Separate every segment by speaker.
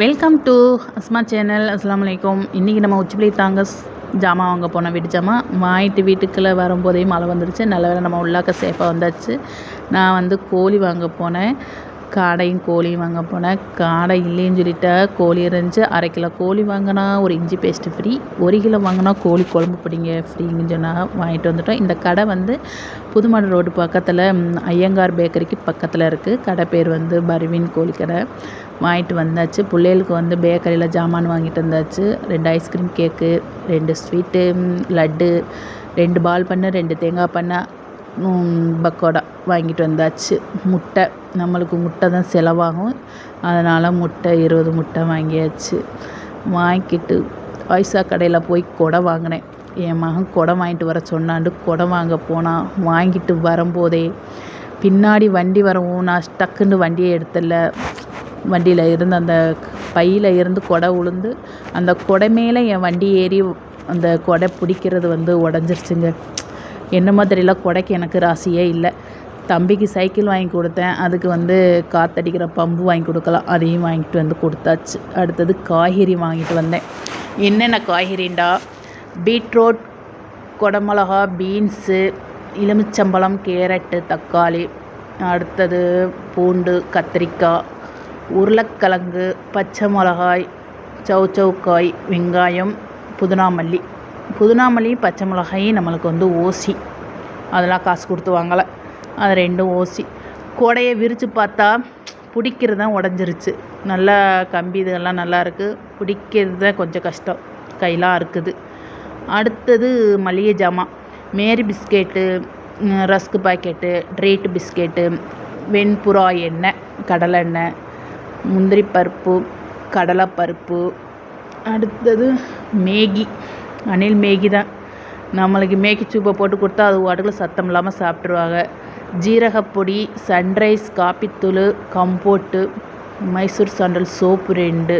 Speaker 1: Welcome to Asma channel அஸ்லாம் வலைக்கம் இன்றைக்கி நம்ம உச்சிப்பிளி தாங்க ஜாமான் வாங்க போனோம் வீட்டு ஜாமான் வாங்கிட்டு வீட்டுக்குள்ளே வரும்போதே மழை வந்துடுச்சு நல்ல வேளை நம்ம உள்ளாக்க சேஃபாக வந்தாச்சு. நான் வந்து கோழி வாங்க போனேன். காடையும் கோழியும் வாங்க போனேன் காடை இல்லைன்னு சொல்லிட்டா. கோழி இருந்துச்சு. அரை கிலோ கோழி வாங்கினா ஒரு இஞ்சி பேஸ்ட்டு ஃப்ரீ ஒரு கிலோ வாங்கினா கோழி குழம்பு பிடிங்க ஃப்ரீங்கன்னு சொன்னால் வாங்கிட்டு வந்துட்டோம். இந்த கடை வந்து புதுமாடு ரோடு பக்கத்தில் ஐயங்கார் பேக்கரிக்கு பக்கத்தில் இருக்குது கடை பேர் வந்து பர்வீன் கோழி கடை. வாங்கிட்டு வந்தாச்சு. பிள்ளைகளுக்கு வந்து பேக்கரியில் ஜாமான் வாங்கிட்டு வந்தாச்சு. ரெண்டு ஐஸ்கிரீம் கேக்கு ரெண்டு ஸ்வீட்டு லட்டு ரெண்டு பால் பண்ணு ரெண்டு தேங்காய் பண்ணை. பக்கோடா வாங்கிட்டு வந்தாச்சு. முட்டை நம்மளுக்கு முட்டை தான் செலவாகும். அதனால் முட்டை இருபது முட்டை வாங்கியாச்சு. வாங்கிட்டு ஐசா கடையில் போய் கொடை வாங்கினேன். என் மகன் கொடை வாங்கிட்டு வர சொன்னாண்டு கொடை வாங்க போனான் வாங்கிட்டு வரும்போதே பின்னாடி வண்டி வரவும் நான் டக்குன்னு வண்டியை எடுத்துல வண்டியில் இருந்து அந்த பையில் இருந்து கொடை உளுந்து அந்த கொடை மேலே என் வண்டி ஏறி அந்த கொடை பிடிக்கிறது வந்து உடஞ்சிருச்சுங்க. என்னமோ தெரியல கொடைக்கு எனக்கு ராசியே இல்லை. தம்பிக்கு சைக்கிள் வாங்கி கொடுத்தேன். அதுக்கு வந்து காத்தடிக்கிற பம்பு வாங்கி கொடுக்கலாம். அதையும் வாங்கிட்டு வந்து கொடுத்தாச்சு. அடுத்தது காய்கறி வாங்கிட்டு வந்தேன். என்னென்ன காய்கறிண்டா? பீட்ரூட் கொடமிளகா பீன்ஸு எலுமிச்சம்பழம் கேரட்டு தக்காளி. அடுத்தது பூண்டு கத்திரிக்காய் உருளைக்கிழங்கு பச்சை மிளகாய் சவுச்சவுக்காய் வெங்காயம் புதினாமல்லி மல்லி பச்சை மிளகாயும் நம்மளுக்கு வந்து ஓசி. அதெல்லாம் காசு கொடுத்து வாங்கலை. அது ரெண்டும் ஓசி. கொடையை விரித்து பார்த்தா பிடிக்கிறது தான் உடஞ்சிருச்சு. நல்லா கம்பி இதெல்லாம் நல்லா இருக்குது பிடிக்கிறது தான் கொஞ்சம் கஷ்டம். கையெல்லாம் இருக்குது அடுத்தது மளிகை ஜாமான் மேரி பிஸ்கெட்டு ம், ரஸ்க்கு பாக்கெட்டு ட்ரீட் பிஸ்கெட்டு வெண்புறா எண்ணெய் கடலை எண்ணெய் முந்திரி பருப்பு கடலைப்பருப்பு அடுத்தது மேகி. அணில் மேகி தான். நம்மளுக்கு மேகி சூப்பை போட்டு கொடுத்தா அது வாட்டுக்குள்ள சத்தம் இல்லாமல் சாப்பிட்ருவாங்க ஜீரகப்பொடி சன்ரைஸ் காப்பித்தூள் கம்போட்டு மைசூர் சாண்டல் சோப்பு ரெண்டு.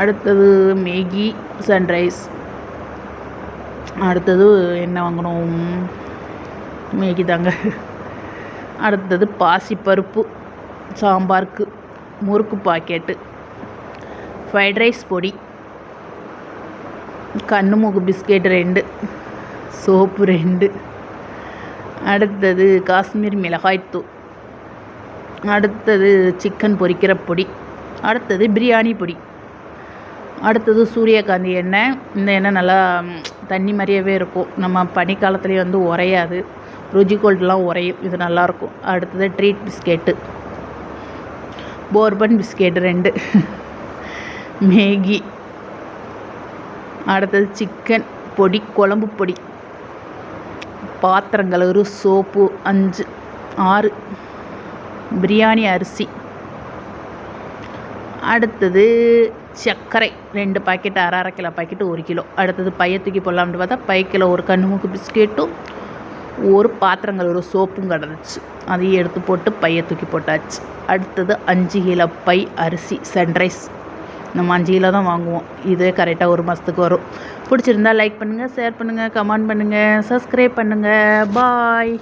Speaker 1: அடுத்தது மேகி சன்ரைஸ் அடுத்தது என்ன வாங்கணும்? மேகி தாங்க. அடுத்தது பாசிப்பருப்பு சாம்பாருக்கு முறுக்கு பாக்கெட்டு. ஃப்ரைட் ரைஸ் பொடி. கண்ணு மூக்கு பிஸ்கெட் ரெண்டு சோப்பு ரெண்டு. அடுத்தது காஷ்மீர் மிளகாய்த்தூள் அடுத்தது சிக்கன் பொரிக்கிற பொடி. அடுத்தது பிரியாணி பொடி. அடுத்தது சூரியகாந்தி எண்ணெய். இந்த எண்ணெய் நல்லா தண்ணி மாதிரியாவே இருக்கும். நம்ம பனிக்காலத்துலேயே வந்து உறையாது ருஜி கோல்டுலாம் உறையும் இது நல்லாயிருக்கும். அடுத்தது ட்ரீட் பிஸ்கெட்டு. போர்பன் பிஸ்கெட் ரெண்டு. மேகி. அடுத்தது சிக்கன் பொடி குழம்பு பொடி. பாத்திரங்கள் ஒரு சோப்பு அஞ்சு ஆறு. பிரியாணி அரிசி. அடுத்தது சர்க்கரை ரெண்டு பாக்கெட் அரை அரை கிலோ பாக்கெட்டு ஒரு கிலோ. அடுத்தது பைய தூக்கி போடலாம்னு பார்த்தா பைக்கில் கிலோ ஒரு கண்ணுமுக்கு பிஸ்கெட்டும் ஒரு பாத்திரங்கள் ஒரு சோப்பும் கிடந்துச்சு. அதையும் எடுத்து போட்டு பைய தூக்கி போட்டாச்சு. அடுத்தது அஞ்சு கிலோ பை அரிசி சன்ரைஸ் நம்ம அஞ்சு தான் வாங்குவோம். இதே கரெக்டாக ஒரு மாதத்துக்கு வரும். பிடிச்சிருந்தா லைக் பண்ணுங்கள் ஷேர் பண்ணுங்கள் கமெண்ட் பண்ணுங்கள் சப்ஸ்கிரைப் பண்ணுங்கள் பாய்